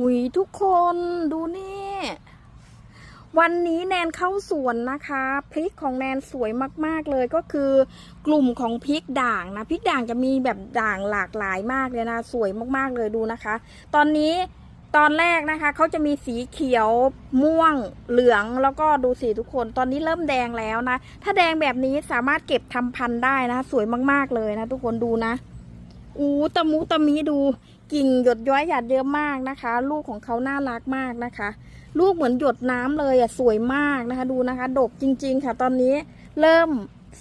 หุยทุกคนดูนี่ วันนี้แนนเข้าสวนนะคะ พริกของแนนสวยมากๆเลยก็คือกลุ่มของพริกด่างนะพริกด่างจะมีแบบด่างหลากหลายมากเลยนะ สวยมากๆเลยดูนะคะ ตอนนี้ตอนแรกนะคะเขาจะมีสีเขียวม่วงเหลืองแล้วก็ดูสีทุกคนตอนนี้เริ่มแดงแล้วนะ ถ้าแดงแบบนี้สามารถเก็บทำพันธุ์ได้นะ สวยมากๆเลยนะ ทุกคนดูนะ อู้ตะมุตะมีดูกิ่งหยดย้อยหยาดเยอะมากนะคะ ลูกของเขาน่ารักมากนะคะ ลูกเหมือนหยดน้ำเลยอะสวยมากนะคะ ดูนะคะ ดกจริง ๆ ค่ะ ตอนนี้เริ่ม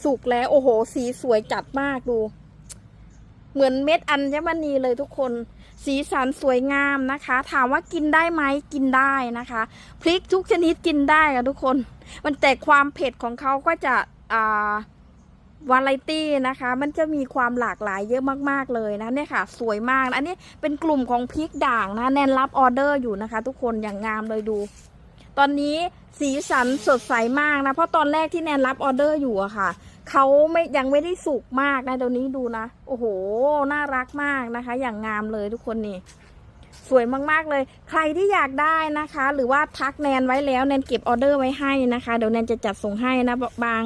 สุกแล้ว โอ้โห สีสวยจัดมากดู เหมือนเม็ดอัญมณีเลยทุกคน สีสันสวยงามนะคะ ถามว่ากินได้ไหมกินได้นะคะ พริกทุกชนิดกินได้ค่ะทุกคน มันแต่ความเผ็ดของเขาก็จะอ่า วาไรตี้นะคะ มันจะมีความหลากหลายเยอะมากๆเลยนะเนี่ยค่ะ สวยมาก อันนี้เป็นกลุ่มของพริกด่างนะ แนนรับออเดอร์อยู่นะคะ ทุกคนอย่างงามเลยดู ตอนนี้สีสันสดใสมากนะ เพราะตอนแรกที่แนนรับออเดอร์อยู่อะค่ะเขาไม่ยังไม่ได้สุกมากนะเดี๋ยวนี้ดูนะ โอ้โห น่ารักมากนะคะ อย่างงามเลยทุกคนนี่สวยมากๆเลย ใครที่อยากได้นะคะ หรือว่าทักแนนไว้แล้วแนนเก็บออเดอร์ไว้ให้นะคะ เดี๋ยวแนนจะจัดส่งให้นะบาง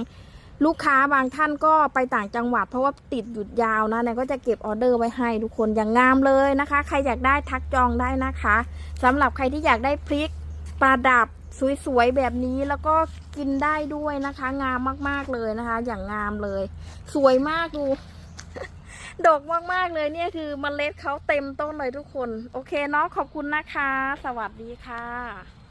ลูกค้าบางท่านก็ไปต่างจังหวัด เพราะว่าติดหยุดยาวนะแนนก็จะเก็บออเดอร์ไว้ให้ทุกคนอย่างงามเลยนะคะ ใครอยากได้ทักจองได้นะคะสำหรับใครที่อยากได้พริกประดับสวยๆแบบนี้แล้วก็กินได้ด้วยนะคะ งามมากๆเลยนะคะ อย่างงามเลย สวยมากดูดกมากๆเลยเนี่ยคือเมล็ดเขาเต็มต้นเลยทุกคน โอเคเนาะขอบคุณนะคะ สวัสดีค่ะ